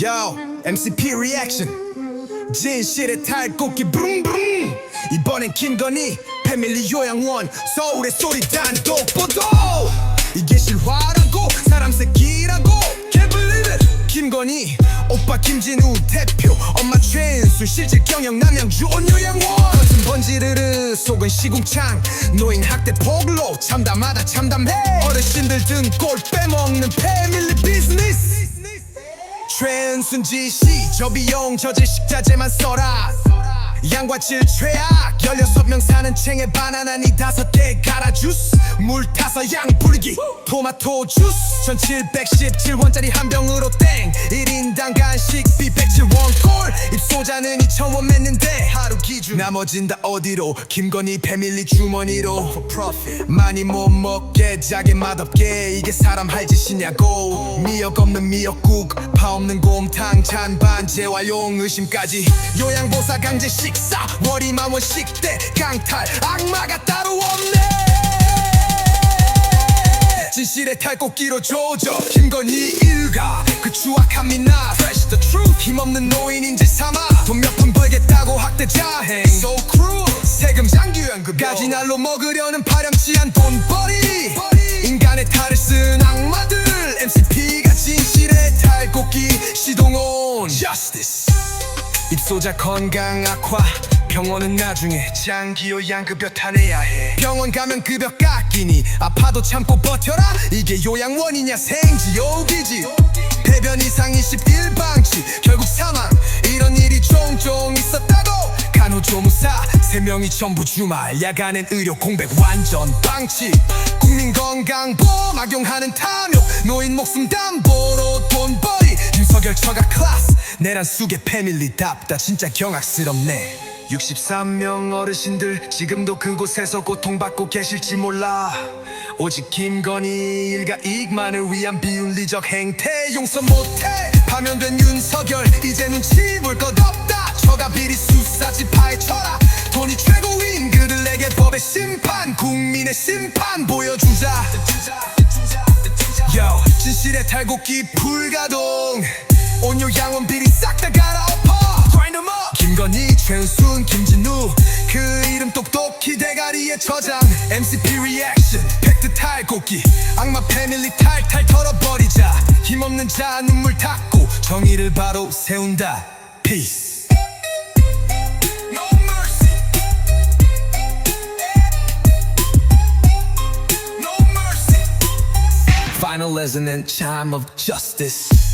Yo, MCP reaction. 진실의 탈곡기 붕붕. 이번엔 김건희 패밀리 요양원 서울의 소리 단독 보도. 이게 실화라고 사람 새끼라고 Can't believe it. 김건희 오빠 김진우 대표 엄마 최은수 실질 경영 남양주 온 요양원 겉은 번지르르 속은 시궁창 노인 학대 폭로 참담하다 참담해 어르신들 등골 빼먹는 패밀리 비즈니스 순 지 시 저 비용 저질 식자재만 써라. 양과 질 최악 16명 사는 챙에 바나나 니 다섯 개 갈아 주스. 물 타서 양 뿌리기. 토마토 주스. 1717원짜리 한 병으로 땡. 1인당 간식비 107원 꼴 입소자는 2,000원 맺는데 하루 기준. 나머진 다 어디로? 김건희 패밀리 주머니로. 많이 못 먹게 짜게 맛없게. 이게 사람 할 짓이냐고. 미역 없는 미역국 파 없는 곰탕 찬반 재활용 의심까지. 요양보사 강제 식사 월이마원 식대 강탈 악마가 따로 없네. 진실의 탈곡기로 조져 김건희 일가. 그 추악함이 나. Fresh the truth. 힘없는 노인인 짓 삼아. 돈 몇 푼 벌겠다고 학대 자행. So cruel 세금 장기연급까지 날로 먹으려는 파렴치한 돈벌이. 인간의 탈을 쓴 악마들. MCP가 진실의 탈곡기 시동온. Justice. 입소자 건강 악화 병원은 나중에 장기 요 양급여 타내야 해. 병원 가면 급여 깎이니 아파도 참고 버텨라. 이게 요양원이냐 생지옥이지. 배변 이상 21방치 결국 사망. 이런 일이 종종 있었다고. 간호조무사 세 명이 전부 주말. 야간엔 의료 공백 완전 방치. 국민 건강보험 악용하는 탐욕. 노인 목숨 담보로 돈벌이. 윤석열 처가 클래스. 내란 속의 패밀리 답다. 진짜 경악스럽네 63명 어르신들 지금도 그곳에서 고통받고 계실지 몰라. 오직 김건희 일가 이익만을 위한 비윤리적 행태. 용서 못해. 파면된 윤석열 이제 눈치 볼 것 없다. 처가 비리 수사지 파헤쳐라. 돈이 최고인 그들에게 법의 심판. 국민의 심판 보여주자. Yo, 진실의 탈곡기 불가동. 온요 양원 비리 싹 다 갈아엎어 김건희, 최은순, 김진우 그 이름 똑똑히 대가리에 저장 MCP reaction 팩트 탈곡기 악마 패밀리 탈탈 털어버리자 힘없는 자 눈물 닦고 정의를 바로 세운다 Peace No mercy No mercy Final resonant chime of justice